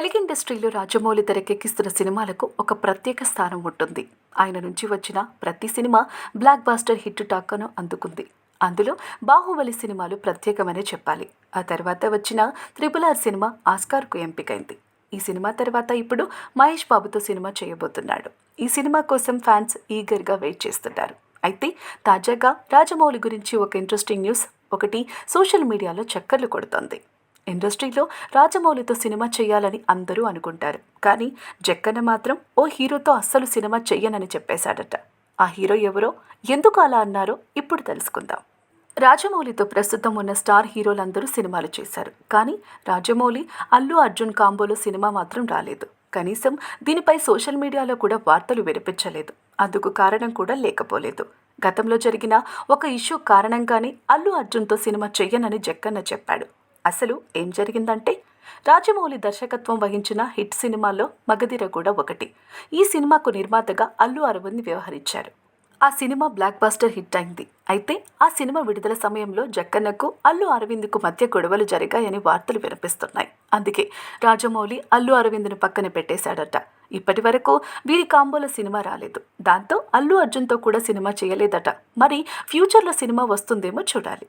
తెలుగు ఇండస్ట్రీలో రాజమౌళి తెరకెక్కిస్తున్న సినిమాలకు ఒక ప్రత్యేక స్థానం ఉంటుంది. ఆయన నుంచి వచ్చిన ప్రతి సినిమా బ్లాక్ బాస్టర్ హిట్ టాక్ను అందుకుంది. అందులో బాహుబలి సినిమాలు ప్రత్యేకమనే చెప్పాలి. ఆ తర్వాత వచ్చిన త్రిపుల్ ఆర్ సినిమా ఆస్కార్కు ఎంపికైంది. ఈ సినిమా తర్వాత ఇప్పుడు మహేష్ బాబుతో సినిమా చేయబోతున్నాడు. ఈ సినిమా కోసం ఫ్యాన్స్ ఈగర్గా వెయిట్ చేస్తున్నారు అయితే తాజాగా రాజమౌళి గురించి ఒక ఇంట్రెస్టింగ్ న్యూస్ ఒకటి సోషల్ మీడియాలో చక్కర్లు కొడుతోంది. ఇండస్ట్రీలో రాజమౌళితో సినిమా చేయాలని అందరూ అనుకుంటారు. కానీ జక్కన్న మాత్రం ఓ హీరోతో అస్సలు సినిమా చెయ్యనని చెప్పేశాడట. ఆ హీరో ఎవరో ఎందుకు అలా అన్నారో ఇప్పుడు తెలుసుకుందాం. రాజమౌళితో ప్రస్తుతం ఉన్న స్టార్ హీరోలందరూ సినిమాలు చేశారు. కానీ రాజమౌళి అల్లు అర్జున్ కాంబోలో సినిమా మాత్రం రాలేదు. కనీసం దీనిపై సోషల్ మీడియాలో కూడా వార్తలు వినిపించలేదు. అందుకు కారణం కూడా లేకపోలేదు. గతంలో జరిగిన ఒక ఇష్యూ కారణంగానే అల్లు అర్జున్తో సినిమా చెయ్యనని జక్కన్న చెప్పాడు. అసలు ఏం జరిగిందంటే రాజమౌళి దర్శకత్వం వహించిన హిట్ సినిమాలో మగధీర కూడా ఒకటి. ఈ సినిమాకు నిర్మాతగా అల్లు అరవింద్ వ్యవహరించారు. ఆ సినిమా బ్లాక్ బాస్టర్ హిట్ అయింది. అయితే ఆ సినిమా విడుదల సమయంలో జక్కన్నకు అల్లు అరవింద్కు మధ్య గొడవలు జరిగాయని వార్తలు వినిపిస్తున్నాయి. అందుకే రాజమౌళి అల్లు అరవింద్ను పక్కన పెట్టేశాడట. ఇప్పటి వరకు వీరి కాంబోల సినిమా రాలేదు. దాంతో అల్లు అర్జున్తో కూడా సినిమా చేయలేదట. మరి ఫ్యూచర్లో సినిమా వస్తుందేమో చూడాలి.